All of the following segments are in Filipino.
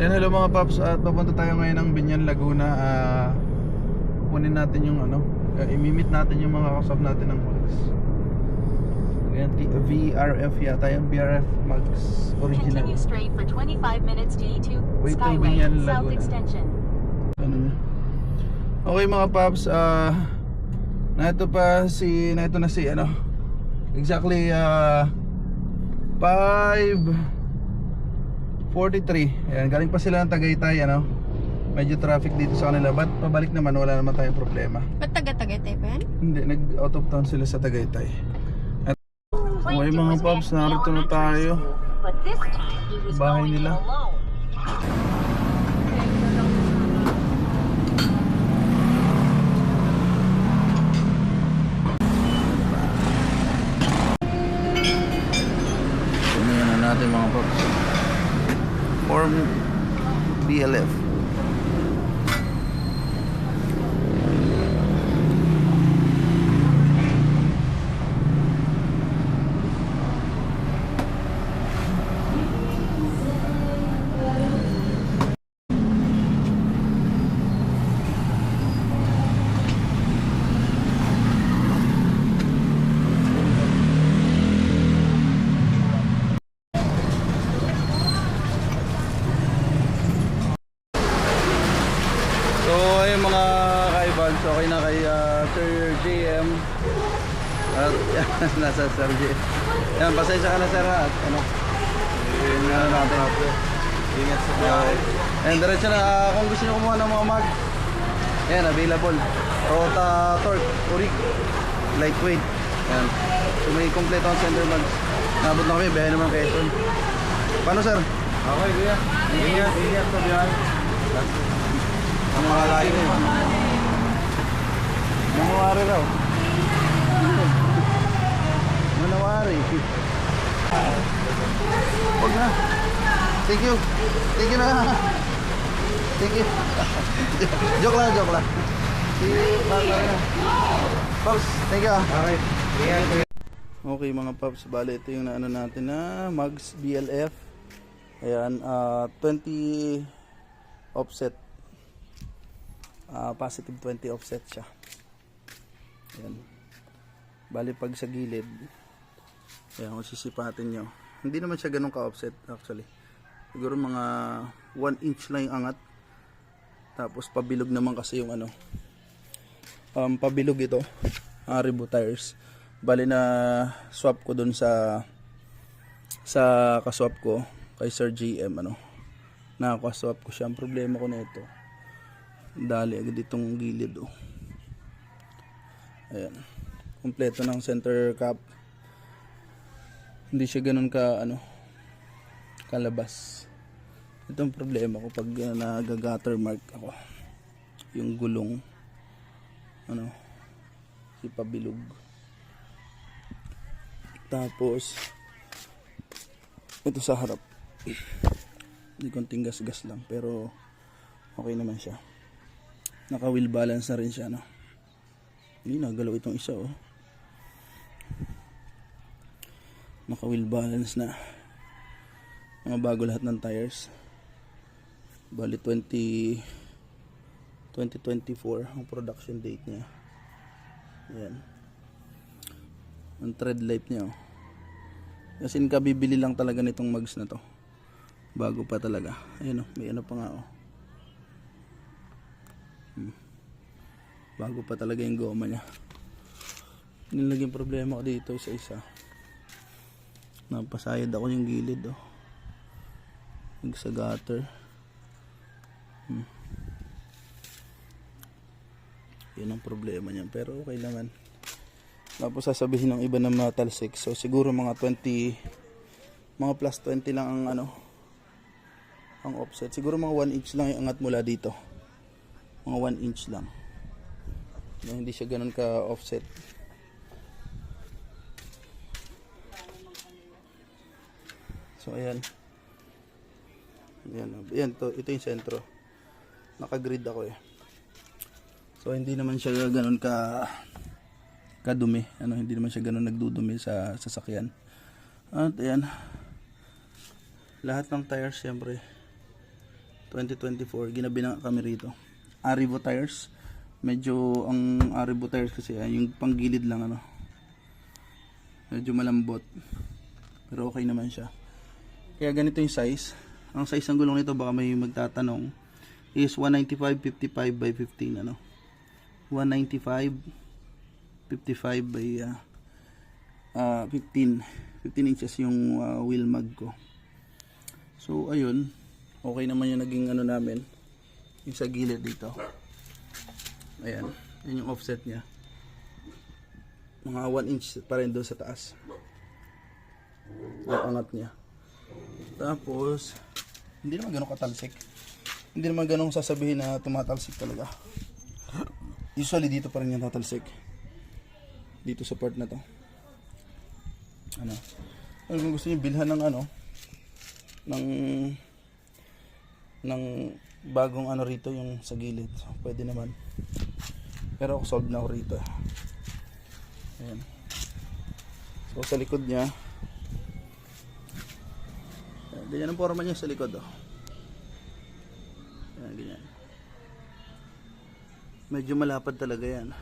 Yan hello mga paps at papunta tayo ngayon ng Binyan Laguna. Uh, kunin natin yung ano, uh, imimit natin yung mga kasap natin ng police. Ayan, VRF yata yung VRF Max original. Continue straight for 25 minutes D2 e Wait Skyway Binyan Laguna. Extension. Ano niya? Okay mga paps, ah, uh, na ito pa si, na ito na si ano, exactly uh, 5 43 Ayan, galing pa sila ng Tagaytay ano? Medyo traffic dito sa kanila. Ba't pabalik naman wala naman tayong problema? Ba't taga-Tagaytay pa yan? Hindi, nag out of town sila sa Tagaytay. At okay mga pops, narito na tayo. Bahay nila. Form BLF. So ayun mga kaibags, okay na kay ah, Sir JM At nasa Sir J Yan, pasensya ka na sir ha? At ano? Yun na natin Ingat sa biyahe And diretso na, ah, kung gusto nyo kumuha ng mga mag Yan, available. Rota Torque, Urig Lightweight. Yan So may kompleto ang center mags Nabot na kami, biyahe naman Quezon Paano sir? Okay, kuya. Ingat, ingat sa biyahe. Ang mga layo Manawari raw. Manawari. Huwag na. Thank you. Thank you na. Thank you. joke lang, joke lang. Pops, thank you ah. Okay. Kuya. Okay mga paps, bale ito yung naano natin na Mags BLF. Ayan, ah, 20 offset. Ah, positive 20 offset siya. Ayan. Bale pag sa gilid, ayan, kung sisipatin nyo. Hindi naman siya ganun ka-offset actually. Siguro mga 1 inch lang yung angat. Tapos pabilog naman kasi yung ano. Um, pabilog ito. Haribo tires. Bali na swap ko dun sa sa kaswap ko kay Sir GM ano. Nakaka-swap ko siya. Ang problema ko na ito. Dali agad itong gilid oh. Ayan. Kompleto ng center cap. Hindi siya ganun ka ano kalabas. Ito ang problema ko pag uh, nag-gutter mark ako. Yung gulong ano si pabilog. Tapos, ito sa harap. Hindi konting gas-gas lang, pero okay naman siya. Naka wheel balance na rin siya, no? Hindi, nagalaw itong isa, oh. Naka wheel balance na. Mga bago lahat ng tires. Bali 20 2024 ang production date niya. Ayan ang tread life niya oh. kasi kabibili lang talaga nitong mags na to bago pa talaga ayun oh, may ano pa nga oh bago pa talaga yung goma niya nilagyan problema ko dito isa isa napasayad ako yung gilid oh Yung sa gutter hmm. yun ang problema niya pero okay naman tapos sasabihin ng iba na mga talsik. So siguro mga 20 mga plus 20 lang ang ano ang offset. Siguro mga 1 inch lang yung angat mula dito. Mga 1 inch lang. No, hindi siya ganun ka offset. So ayan. Ayan, ayan to, ito yung sentro. Naka-grid ako eh. So hindi naman siya ganun ka kadumi. Ano, hindi naman siya ganun nagdudumi sa sasakyan. At ayan. Lahat ng tires syempre 2024. Ginabi na kami rito. Arrivo tires. Medyo ang Arrivo tires kasi ay yung panggilid lang ano. Medyo malambot. Pero okay naman siya. Kaya ganito yung size. Ang size ng gulong nito baka may magtatanong is 195 55 by 15 ano. 195 55 by uh, uh, 15 15 inches yung uh, wheel mag ko. So ayun, okay naman yung naging ano namin. Yung sa gilid dito. Ayan, yun yung offset niya. Mga 1 inch pa rin doon sa taas. Yung angat niya. Tapos, hindi naman ganun katalsik. Hindi naman ganun sasabihin na tumatalsik talaga. Usually dito pa rin yung tatalsik. Dito sa part na to. Ano? Ano kung gusto niyo bilhan ng ano? Ng ng bagong ano rito yung sa gilid. So, pwede naman. Pero solve na ako rito. Ayan. So sa likod niya, Ayan, ganyan ang forma niya sa likod oh. Ayan, ganyan. Medyo malapad talaga yan.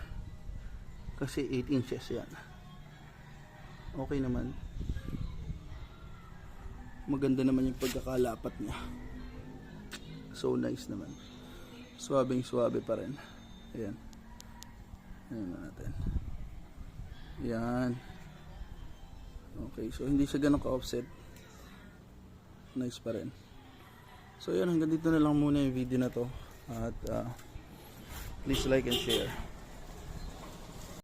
Kasi 8 inches yan. Okay naman. Maganda naman yung pagkakalapat niya. So nice naman. Swabing swabe pa rin. Ayan. Ayan na natin. Ayan. Okay, so hindi siya ganun ka-offset. Nice pa rin. So yun, hanggang dito na lang muna yung video na to. At uh, please like and share.